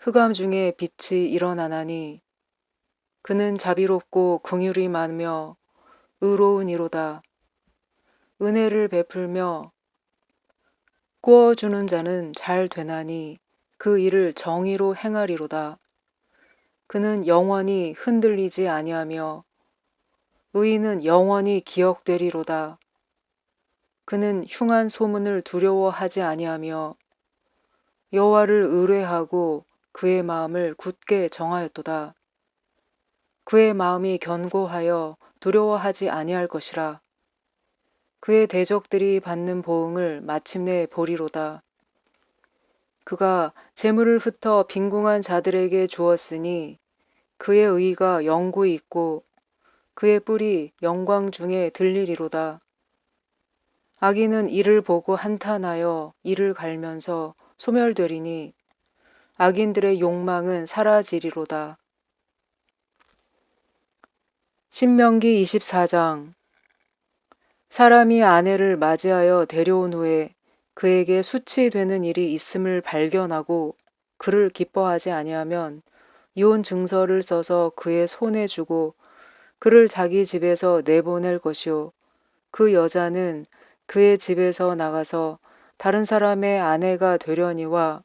흑암 중에 빛이 일어나나니 그는 자비롭고 긍휼이 많으며 의로운 이로다. 은혜를 베풀며 꾸어주는 자는 잘 되나니 그 일을 정의로 행하리로다. 그는 영원히 흔들리지 아니하며 의인은 영원히 기억되리로다. 그는 흉한 소문을 두려워하지 아니하며 여호와를 의뢰하고 그의 마음을 굳게 정하였도다. 그의 마음이 견고하여 두려워하지 아니할 것이라. 그의 대적들이 받는 보응을 마침내 보리로다. 그가 재물을 흩어 빈궁한 자들에게 주었으니 그의 의가 영구히 있고 그의 뿔이 영광 중에 들리리로다. 악인은 이를 보고 한탄하여 이를 갈면서 소멸되리니 악인들의 욕망은 사라지리로다. 신명기 24장 사람이 아내를 맞이하여 데려온 후에 그에게 수치되는 일이 있음을 발견하고 그를 기뻐하지 아니하면 이혼 증서를 써서 그의 손에 주고 그를 자기 집에서 내보낼 것이요 그 여자는 그의 집에서 나가서 다른 사람의 아내가 되려니와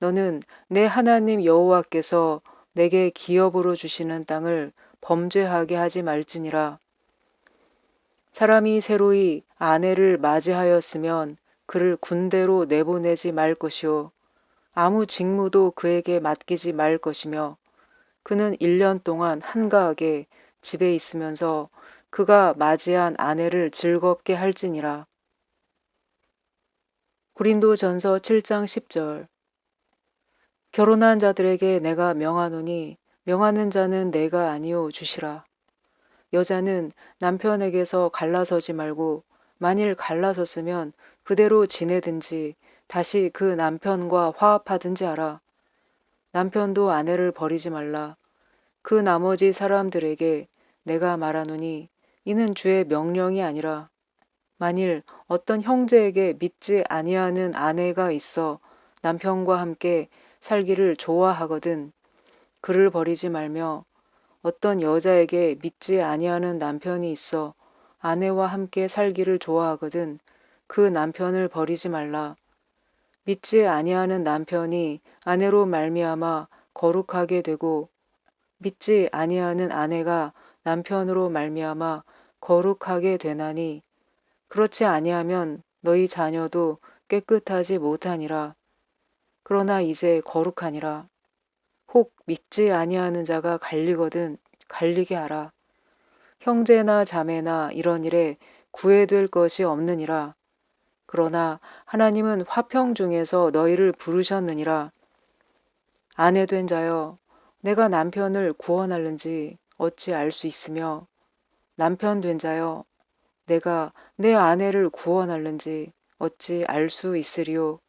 너는 내 하나님 여호와께서 내게 기업으로 주시는 땅을 범죄하게 하지 말지니라. 사람이 새로이 아내를 맞이하였으면 그를 군대로 내보내지 말 것이요. 아무 직무도 그에게 맡기지 말 것이며 그는 1년 동안 한가하게 집에 있으면서 그가 맞이한 아내를 즐겁게 할지니라. 고린도 전서 7장 10절 결혼한 자들에게 내가 명하노니 명하는 자는 내가 아니오 주시라. 여자는 남편에게서 갈라서지 말고 만일 갈라섰으면 그대로 지내든지 다시 그 남편과 화합하든지 하라. 남편도 아내를 버리지 말라. 그 나머지 사람들에게 내가 말하노니 이는 주의 명령이 아니라 만일 어떤 형제에게 믿지 아니하는 아내가 있어 남편과 함께 살기를 좋아하거든 그를 버리지 말며 어떤 여자에게 믿지 아니하는 남편이 있어 아내와 함께 살기를 좋아하거든 그 남편을 버리지 말라. 믿지 아니하는 남편이 아내로 말미암아 거룩하게 되고 믿지 아니하는 아내가 남편으로 말미암아 거룩하게 되나니 그렇지 아니하면 너희 자녀도 깨끗하지 못하니라. 그러나 이제 거룩하니라. 혹 믿지 아니하는 자가 갈리거든 갈리게 하라. 형제나 자매나 이런 일에 구애될 것이 없느니라. 그러나 하나님은 화평 중에서 너희를 부르셨느니라. 아내 된 자여, 내가 남편을 구원하는지 어찌 알 수 있으며, 남편 된 자여, 내가 내 아내를 구원하는지 어찌 알 수 있으리요.